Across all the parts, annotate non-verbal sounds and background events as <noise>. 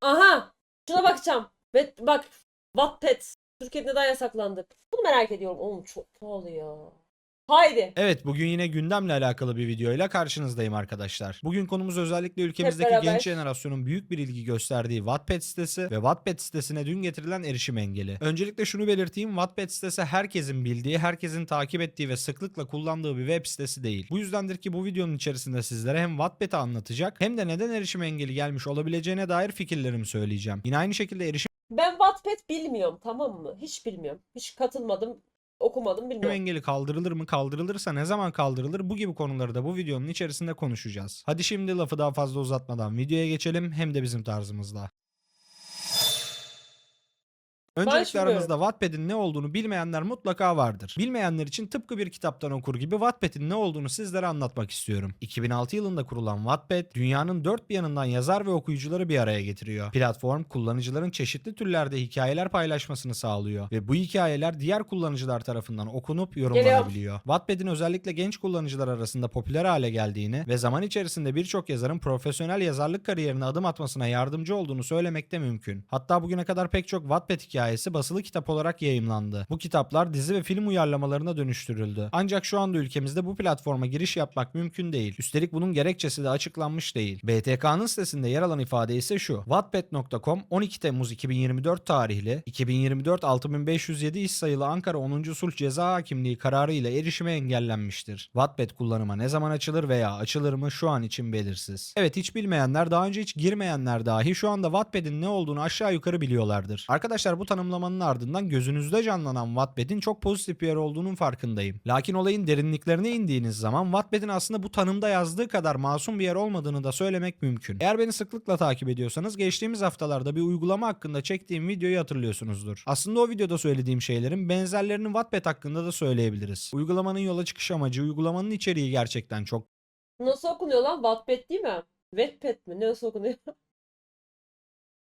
Aha. Şuna bakacağım. Ve bak. Wattpad. Türkiye'de neden yasaklandı? Bunu merak ediyorum. Oğlum çok pahalı ya. Haydi. Evet bugün yine gündemle alakalı bir videoyla karşınızdayım arkadaşlar. Bugün konumuz özellikle ülkemizdeki beraber. genç jenerasyonun büyük bir ilgi gösterdiği Wattpad sitesi ve Wattpad sitesine dün getirilen erişim engeli. Öncelikle şunu belirteyim Wattpad sitesi herkesin bildiği, herkesin takip ettiği ve sıklıkla kullandığı bir web sitesi değil. Bu yüzdendir ki bu videonun içerisinde sizlere hem Wattpad'i anlatacak hem de neden erişim engeli gelmiş olabileceğine dair fikirlerimi söyleyeceğim. Yine aynı şekilde erişim Ben Wattpad bilmiyorum tamam mı? Hiç bilmiyorum. Hiç katılmadım. Okumadım bilmiyorum. engeli kaldırılır mı? Kaldırılırsa ne zaman kaldırılır? Bu gibi konuları da bu videonun içerisinde konuşacağız. Hadi şimdi lafı daha fazla uzatmadan videoya geçelim hem de bizim tarzımızla. Öncelikle aranızda Wattpad'in ne olduğunu bilmeyenler mutlaka vardır. Bilmeyenler için tıpkı bir kitaptan okur gibi Wattpad'in ne olduğunu sizlere anlatmak istiyorum. 2006 yılında kurulan Wattpad, dünyanın dört bir yanından yazar ve okuyucuları bir araya getiriyor. Platform, kullanıcıların çeşitli türlerde hikayeler paylaşmasını sağlıyor ve bu hikayeler diğer kullanıcılar tarafından okunup yorumlanabiliyor. Wattpad'in özellikle genç kullanıcılar arasında popüler hale geldiğini ve zaman içerisinde birçok yazarın profesyonel yazarlık kariyerine adım atmasına yardımcı olduğunu söylemek de mümkün. Hatta bugüne kadar pek çok Wattpad hikayesi basılı kitap olarak yayımlandı. Bu kitaplar dizi ve film uyarlamalarına dönüştürüldü. Ancak şu anda ülkemizde bu platforma giriş yapmak mümkün değil. Üstelik bunun gerekçesi de açıklanmış değil. BTK'nın sitesinde yer alan ifade ise şu. Wattpad.com 12 Temmuz 2024 tarihli 2024 6507 iş sayılı Ankara 10. Sulh Ceza Hakimliği kararı ile erişime engellenmiştir. Wattpad kullanıma ne zaman açılır veya açılır mı şu an için belirsiz. Evet hiç bilmeyenler daha önce hiç girmeyenler dahi şu anda Wattpad'in ne olduğunu aşağı yukarı biliyorlardır. Arkadaşlar bu tanımlamanın ardından gözünüzde canlanan Wattpad'in çok pozitif bir yer olduğunun farkındayım. Lakin olayın derinliklerine indiğiniz zaman Wattpad'in aslında bu tanımda yazdığı kadar masum bir yer olmadığını da söylemek mümkün. Eğer beni sıklıkla takip ediyorsanız geçtiğimiz haftalarda bir uygulama hakkında çektiğim videoyu hatırlıyorsunuzdur. Aslında o videoda söylediğim şeylerin benzerlerini Wattpad hakkında da söyleyebiliriz. Uygulamanın yola çıkış amacı, uygulamanın içeriği gerçekten çok Nasıl okunuyor lan? Wattpad değil mi? Wattpad mi? Nasıl okunuyor? <laughs>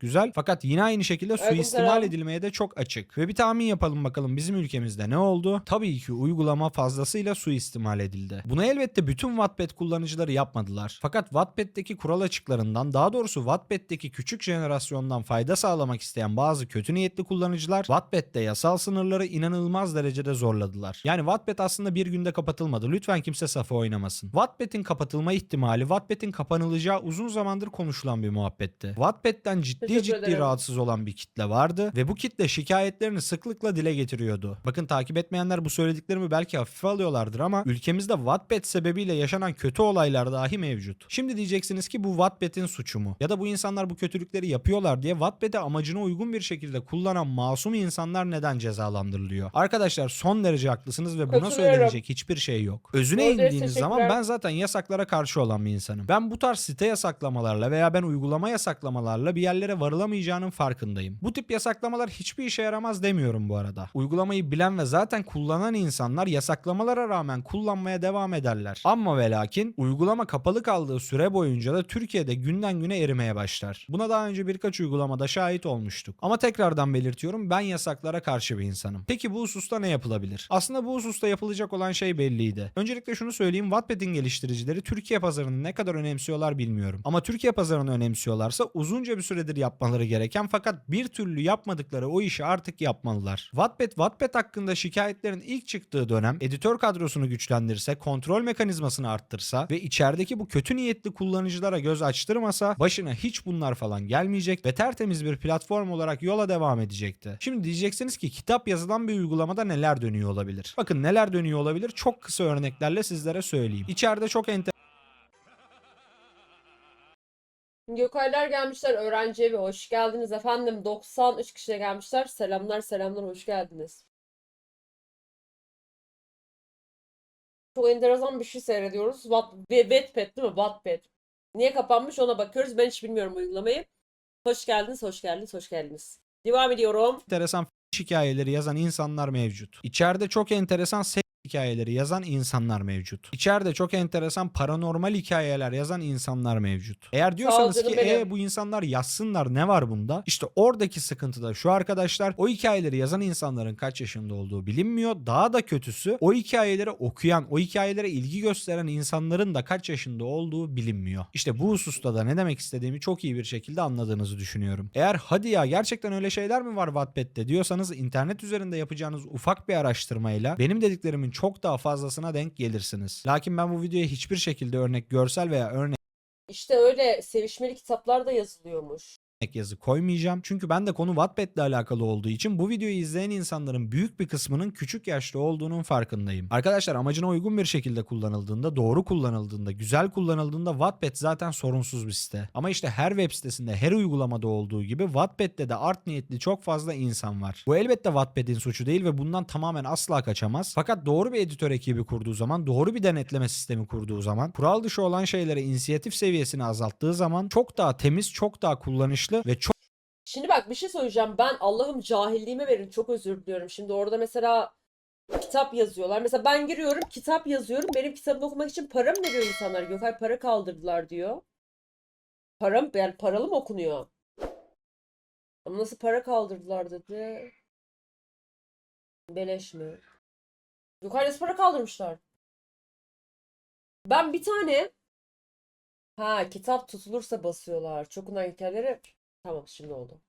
Güzel fakat yine aynı şekilde Aleyküm suistimal edilmeye de çok açık. Ve bir tahmin yapalım bakalım bizim ülkemizde ne oldu? Tabii ki uygulama fazlasıyla suistimal edildi. Bunu elbette bütün Wattpad kullanıcıları yapmadılar. Fakat Wattpad'deki kural açıklarından daha doğrusu Wattpad'deki küçük jenerasyondan fayda sağlamak isteyen bazı kötü niyetli kullanıcılar Wattpad'de yasal sınırları inanılmaz derecede zorladılar. Yani Wattpad aslında bir günde kapatılmadı. Lütfen kimse safı oynamasın. Wattpad'in kapatılma ihtimali Wattpad'in kapanılacağı uzun zamandır konuşulan bir muhabbetti. Wattpad'den ciddi Teşekkür ciddi ederim. rahatsız olan bir kitle vardı ve bu kitle şikayetlerini sıklıkla dile getiriyordu. Bakın takip etmeyenler bu söylediklerimi belki hafife alıyorlardır ama ülkemizde Wattpad sebebiyle yaşanan kötü olaylar dahi mevcut. Şimdi diyeceksiniz ki bu Wattpad'in suçu mu? Ya da bu insanlar bu kötülükleri yapıyorlar diye Wattpad'i amacına uygun bir şekilde kullanan masum insanlar neden cezalandırılıyor? Arkadaşlar son derece haklısınız ve buna söylenecek hiçbir şey yok. Özüne Doğru, indiğiniz zaman ben zaten yasaklara karşı olan bir insanım. Ben bu tarz site yasaklamalarla veya ben uygulama yasaklamalarla bir yerlere varılamayacağının farkındayım. Bu tip yasaklamalar hiçbir işe yaramaz demiyorum bu arada. Uygulamayı bilen ve zaten kullanan insanlar yasaklamalara rağmen kullanmaya devam ederler. Ama ve lakin uygulama kapalı kaldığı süre boyunca da Türkiye'de günden güne erimeye başlar. Buna daha önce birkaç uygulamada şahit olmuştuk. Ama tekrardan belirtiyorum ben yasaklara karşı bir insanım. Peki bu hususta ne yapılabilir? Aslında bu hususta yapılacak olan şey belliydi. Öncelikle şunu söyleyeyim Wattpad'in geliştiricileri Türkiye pazarını ne kadar önemsiyorlar bilmiyorum. Ama Türkiye pazarını önemsiyorlarsa uzunca bir süredir yapmaları gereken fakat bir türlü yapmadıkları o işi artık yapmalılar. Wattpad, Wattpad hakkında şikayetlerin ilk çıktığı dönem editör kadrosunu güçlendirse, kontrol mekanizmasını arttırsa ve içerideki bu kötü niyetli kullanıcılara göz açtırmasa başına hiç bunlar falan gelmeyecek ve tertemiz bir platform olarak yola devam edecekti. Şimdi diyeceksiniz ki kitap yazılan bir uygulamada neler dönüyor olabilir? Bakın neler dönüyor olabilir çok kısa örneklerle sizlere söyleyeyim. İçeride çok enter Gökaylar gelmişler öğrenci evi. Hoş geldiniz efendim. 93 kişiye gelmişler. Selamlar selamlar hoş geldiniz. Çok enteresan bir şey seyrediyoruz. Ve Wattpad değil mi? Wattpad. Niye kapanmış ona bakıyoruz. Ben hiç bilmiyorum uygulamayı. Hoş geldiniz, hoş geldiniz, hoş geldiniz. Devam ediyorum. enteresan hikayeleri yazan insanlar mevcut. İçeride çok enteresan hikayeleri yazan insanlar mevcut. İçeride çok enteresan paranormal hikayeler yazan insanlar mevcut. Eğer diyorsanız ki benim. "E, bu insanlar yazsınlar ne var bunda? İşte oradaki sıkıntı da şu arkadaşlar o hikayeleri yazan insanların kaç yaşında olduğu bilinmiyor. Daha da kötüsü o hikayeleri okuyan, o hikayelere ilgi gösteren insanların da kaç yaşında olduğu bilinmiyor. İşte bu hususta da ne demek istediğimi çok iyi bir şekilde anladığınızı düşünüyorum. Eğer hadi ya gerçekten öyle şeyler mi var Wattpad'de diyorsanız internet üzerinde yapacağınız ufak bir araştırmayla benim dediklerimin çok daha fazlasına denk gelirsiniz. Lakin ben bu videoya hiçbir şekilde örnek görsel veya örnek İşte öyle sevişmeli kitaplar da yazılıyormuş. Yazı koymayacağım. Çünkü ben de konu Wattpad ile alakalı olduğu için bu videoyu izleyen insanların büyük bir kısmının küçük yaşta olduğunun farkındayım. Arkadaşlar amacına uygun bir şekilde kullanıldığında, doğru kullanıldığında, güzel kullanıldığında Wattpad zaten sorunsuz bir site. Ama işte her web sitesinde, her uygulamada olduğu gibi Wattpad'de de art niyetli çok fazla insan var. Bu elbette Wattpad'in suçu değil ve bundan tamamen asla kaçamaz. Fakat doğru bir editör ekibi kurduğu zaman, doğru bir denetleme sistemi kurduğu zaman, kural dışı olan şeylere inisiyatif seviyesini azalttığı zaman çok daha temiz, çok daha kullanışlı ve çok Şimdi bak bir şey söyleyeceğim. Ben Allah'ım cahilliğime verin. Çok özür diliyorum. Şimdi orada mesela kitap yazıyorlar. Mesela ben giriyorum kitap yazıyorum. Benim kitabımı okumak için para mı veriyor insanlar? Gökay para kaldırdılar diyor. Para mı? Yani paralı mı okunuyor? Ama nasıl para kaldırdılar dedi. Beleş mi? Gökay nasıl para kaldırmışlar? Ben bir tane Ha kitap tutulursa basıyorlar. Çok unan hikayeleri Tamam şimdi oldu.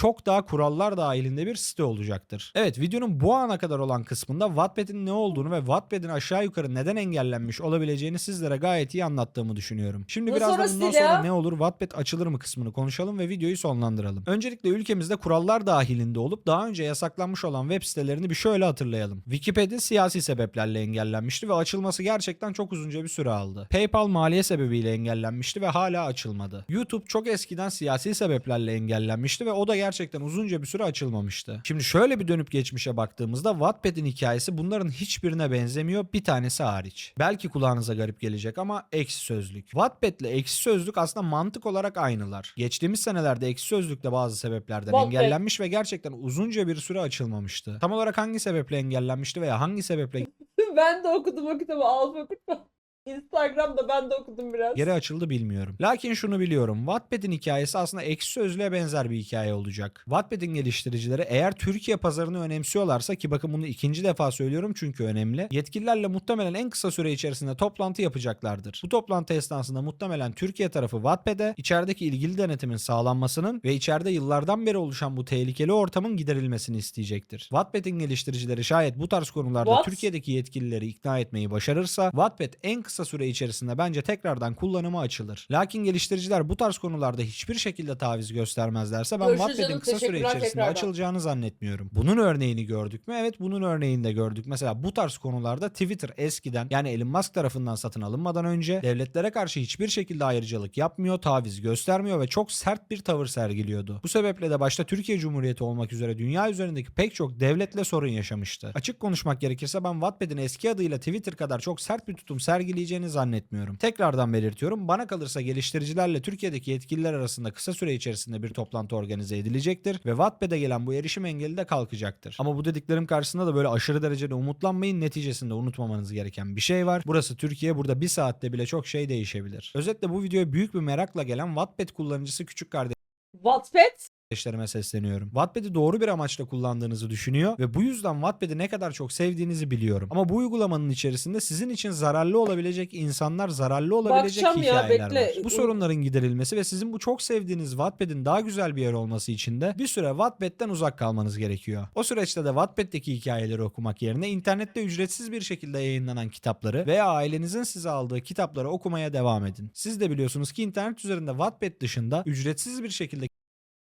Çok daha kurallar dahilinde bir site olacaktır. Evet videonun bu ana kadar olan kısmında Wattpad'in ne olduğunu ve Wattpad'in aşağı yukarı neden engellenmiş olabileceğini sizlere gayet iyi anlattığımı düşünüyorum. Şimdi biraz da bundan sonra ne olur Wattpad açılır mı kısmını konuşalım ve videoyu sonlandıralım. Öncelikle ülkemizde kurallar dahilinde olup daha önce yasaklanmış olan web sitelerini bir şöyle hatırlayalım. Wikipedia siyasi sebeplerle engellenmişti ve açılması gerçekten çok uzunca bir süre aldı. PayPal maliye sebebiyle engellenmişti ve hala açılmadı. YouTube çok eskiden siyasi sebeplerle engellenmişti ve o da gerçekten uzunca bir süre açılmamıştı. Şimdi şöyle bir dönüp geçmişe baktığımızda Wattpad'in hikayesi bunların hiçbirine benzemiyor bir tanesi hariç. Belki kulağınıza garip gelecek ama ekşi sözlük. Wattpad ile ekşi sözlük aslında mantık olarak aynılar. Geçtiğimiz senelerde ekşi sözlük de bazı sebeplerden Wattpad. engellenmiş ve gerçekten uzunca bir süre açılmamıştı. Tam olarak hangi sebeple engellenmişti veya hangi sebeple <laughs> ben de okudum o kitabı alfa okutma. Instagram'da ben de okudum biraz. geri açıldı bilmiyorum. Lakin şunu biliyorum. Wattpad'in hikayesi aslında ekşi sözlüğe benzer bir hikaye olacak. Wattpad'in geliştiricileri eğer Türkiye pazarını önemsiyorlarsa ki bakın bunu ikinci defa söylüyorum çünkü önemli. Yetkililerle muhtemelen en kısa süre içerisinde toplantı yapacaklardır. Bu toplantı esnasında muhtemelen Türkiye tarafı Wattpad'e içerideki ilgili denetimin sağlanmasının ve içeride yıllardan beri oluşan bu tehlikeli ortamın giderilmesini isteyecektir. Wattpad'in geliştiricileri şayet bu tarz konularda What? Türkiye'deki yetkilileri ikna etmeyi başarırsa Wattpad en kısa süre içerisinde bence tekrardan kullanıma açılır. Lakin geliştiriciler bu tarz konularda hiçbir şekilde taviz göstermezlerse ben Görüşürüz Wattpad'in kısa süre içerisinde tekrardan. açılacağını zannetmiyorum. Bunun örneğini gördük mü? Evet bunun örneğini de gördük. Mesela bu tarz konularda Twitter eskiden yani Elon Musk tarafından satın alınmadan önce devletlere karşı hiçbir şekilde ayrıcalık yapmıyor, taviz göstermiyor ve çok sert bir tavır sergiliyordu. Bu sebeple de başta Türkiye Cumhuriyeti olmak üzere dünya üzerindeki pek çok devletle sorun yaşamıştı. Açık konuşmak gerekirse ben Wattpad'in eski adıyla Twitter kadar çok sert bir tutum sergileyeceğini zannetmiyorum. Tekrardan belirtiyorum. Bana kalırsa geliştiricilerle Türkiye'deki yetkililer arasında kısa süre içerisinde bir toplantı organize edilecektir ve Wattpad'e gelen bu erişim engeli de kalkacaktır. Ama bu dediklerim karşısında da böyle aşırı derecede umutlanmayın. Neticesinde unutmamanız gereken bir şey var. Burası Türkiye. Burada bir saatte bile çok şey değişebilir. Özetle bu videoya büyük bir merakla gelen Wattpad kullanıcısı küçük kardeş Wattpad? Kardeşlerime sesleniyorum. Wattpad'i doğru bir amaçla kullandığınızı düşünüyor ve bu yüzden Wattpad'i ne kadar çok sevdiğinizi biliyorum. Ama bu uygulamanın içerisinde sizin için zararlı olabilecek insanlar, zararlı olabilecek Bakacağım ya, hikayeler bekle. var. Bu sorunların giderilmesi ve sizin bu çok sevdiğiniz Wattpad'in daha güzel bir yer olması için de bir süre Wattpad'den uzak kalmanız gerekiyor. O süreçte de Wattpad'deki hikayeleri okumak yerine internette ücretsiz bir şekilde yayınlanan kitapları veya ailenizin size aldığı kitapları okumaya devam edin. Siz de biliyorsunuz ki internet üzerinde Wattpad dışında ücretsiz bir şekilde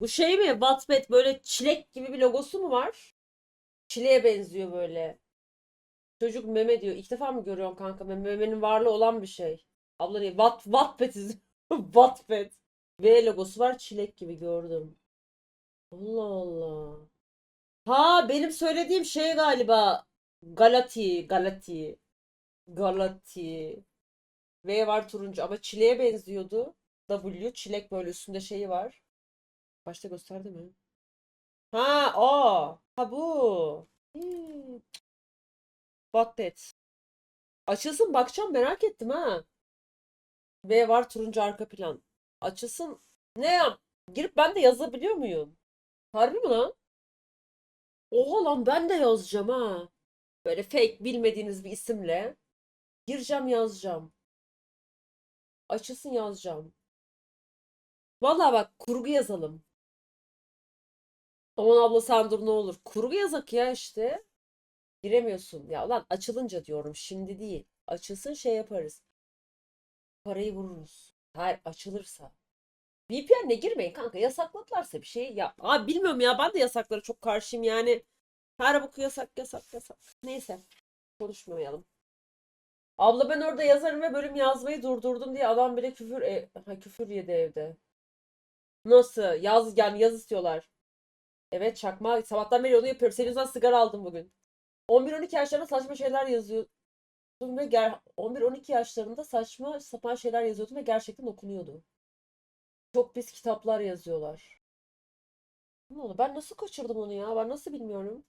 Bu şey mi? Wattpad böyle çilek gibi bir logosu mu var? Çileğe benziyor böyle. Çocuk meme diyor. İlk defa mı görüyorum kanka? Meme- Memenin varlığı olan bir şey. Abla diyor. Watt, Wattpad <laughs> Wattpad. V logosu var. Çilek gibi gördüm. Allah Allah. Ha benim söylediğim şey galiba. Galati. Galati. Galati. V var turuncu ama çileğe benziyordu. W çilek böyle üstünde şeyi var. Başta gösterdi mi? Ha o. Ha bu. Hmm. Açılsın bakacağım merak ettim ha. V var turuncu arka plan. Açılsın. Ne yap? Girip ben de yazabiliyor muyum? Harbi mi lan? Oha lan ben de yazacağım ha. Böyle fake bilmediğiniz bir isimle. Gireceğim yazacağım. Açılsın yazacağım. Vallahi bak kurgu yazalım. Aman abla sen ne olur. Kurgu yazak ya işte. Giremiyorsun. Ya lan açılınca diyorum şimdi değil. Açılsın şey yaparız. Parayı vururuz. Hayır açılırsa. VPN'le girmeyin kanka. Yasakladılarsa bir şey. Ya abi bilmiyorum ya ben de yasaklara çok karşıyım yani. Her boku yasak yasak yasak. Neyse. Konuşmayalım. Abla ben orada yazarım ve bölüm yazmayı durdurdum diye adam bile küfür e ha, küfür yedi evde. Nasıl? Yaz yani yaz istiyorlar. Evet çakma. Sabahtan beri onu yapıyorum. Senin yüzünden sigara aldım bugün. 11-12 yaşlarında saçma şeyler yazıyordum ve ger 11-12 yaşlarında saçma sapan şeyler yazıyordum ve gerçekten okunuyordu. Çok pis kitaplar yazıyorlar. Ne oldu? Ben nasıl kaçırdım onu ya? Ben nasıl bilmiyorum.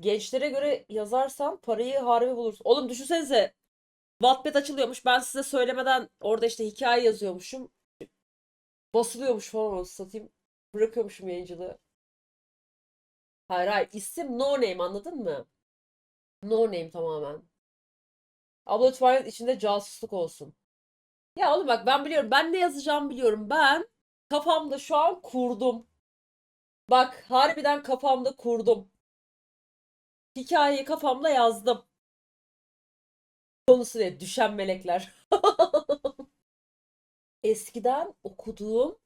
Gençlere göre yazarsam parayı harbi bulursun. Oğlum düşünsenize. Wattpad açılıyormuş. Ben size söylemeden orada işte hikaye yazıyormuşum. Basılıyormuş falan satayım. Bırakıyormuşum yayıncılığı. Hayır hayır. İsim no name anladın mı? No name tamamen. Abla lütfen içinde casusluk olsun. Ya oğlum bak ben biliyorum. Ben ne yazacağımı biliyorum. Ben kafamda şu an kurdum. Bak harbiden kafamda kurdum. Hikayeyi kafamda yazdım. Konusu ne? Düşen melekler. <laughs> Eskiden okuduğum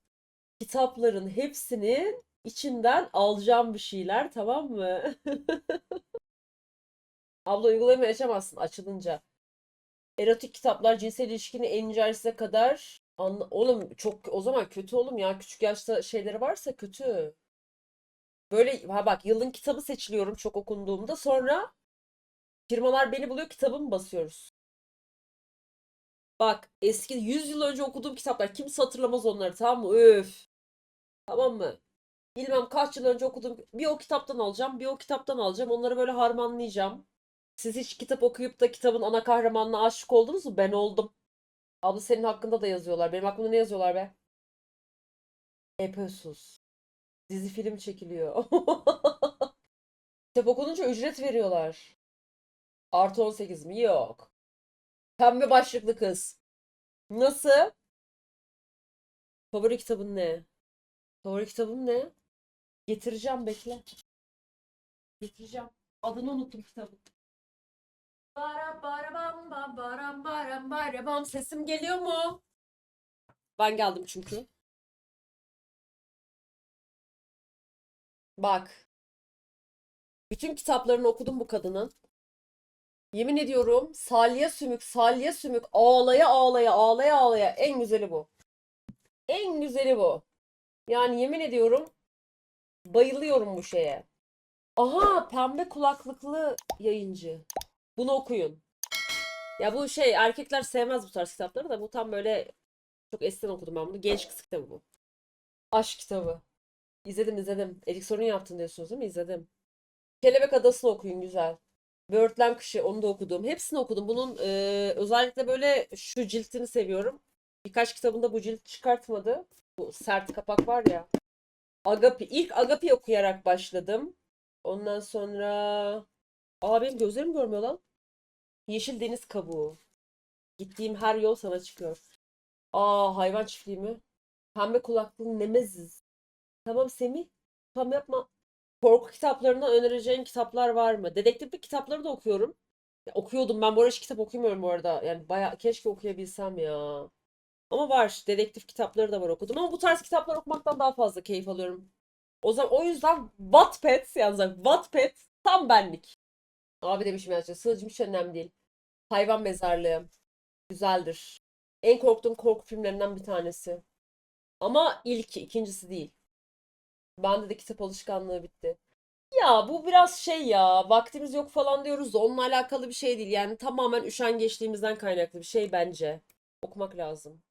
kitapların hepsinin içinden alacağım bir şeyler tamam mı? <laughs> Abla uygulamayı açamazsın açılınca. Erotik kitaplar cinsel ilişkinin en ince ayrıntısına kadar anla... Oğlum çok o zaman kötü oğlum ya. Küçük yaşta şeyleri varsa kötü. Böyle ha bak yılın kitabı seçiliyorum çok okunduğumda. Sonra firmalar beni buluyor kitabımı basıyoruz. Bak eski 100 yıl önce okuduğum kitaplar kimse hatırlamaz onları tamam mı? Öf. Tamam mı? Bilmem kaç yıl önce okuduğum bir o kitaptan alacağım, bir o kitaptan alacağım. Onları böyle harmanlayacağım. Siz hiç kitap okuyup da kitabın ana kahramanına aşık oldunuz mu? Ben oldum. Abla senin hakkında da yazıyorlar. Benim hakkımda ne yazıyorlar be? Epösus. Dizi film çekiliyor. <laughs> Kitap okununca ücret veriyorlar. Artı 18 mi? Yok. Pembe başlıklı kız. Nasıl? Favori kitabın ne? Favori kitabım ne? Getireceğim bekle. Getireceğim. Adını unuttum kitabın. Bara bara bam bam baram baram bara bam. Sesim geliyor mu? Ben geldim çünkü. Bak. Bütün kitaplarını okudum bu kadının. Yemin ediyorum salya sümük salya sümük ağlaya ağlaya ağlaya ağlaya en güzeli bu. En güzeli bu. Yani yemin ediyorum bayılıyorum bu şeye. Aha pembe kulaklıklı yayıncı. Bunu okuyun. Ya bu şey erkekler sevmez bu tarz kitapları da bu tam böyle çok eskiden okudum ben bunu. Genç kız kitabı bu. Aşk kitabı. İzledim izledim. Erik sorun yaptın diyorsunuz değil mi? İzledim. Kelebek Adası'nı okuyun güzel. Böğürtlen Kışı onu da okudum. Hepsini okudum. Bunun e, özellikle böyle şu ciltini seviyorum. Birkaç kitabında bu cilt çıkartmadı. Bu sert kapak var ya. Agapi. İlk Agapi okuyarak başladım. Ondan sonra... Aa benim gözlerim görmüyor lan. Yeşil Deniz Kabuğu. Gittiğim her yol sana çıkıyor. Aa hayvan çiftliği mi? Pembe kulaklı Nemeziz. Tamam Semih. Tam yapma. Korku kitaplarından önereceğin kitaplar var mı? Dedektiflik kitapları da okuyorum. Ya, okuyordum. Ben bu arada hiç kitap okumuyorum bu arada. Yani bayağı keşke okuyabilsem ya. Ama var. Dedektif kitapları da var okudum. Ama bu tarz kitaplar okumaktan daha fazla keyif alıyorum. O zaman o yüzden Wattpad yazacak. Wattpad tam benlik. Abi demişim ya. Sığırcım hiç önemli değil. Hayvan mezarlığı. Güzeldir. En korktuğum korku filmlerinden bir tanesi. Ama ilki, ikincisi değil. Bende de kitap alışkanlığı bitti. Ya bu biraz şey ya vaktimiz yok falan diyoruz da onunla alakalı bir şey değil. Yani tamamen üşengeçliğimizden kaynaklı bir şey bence. Okumak lazım.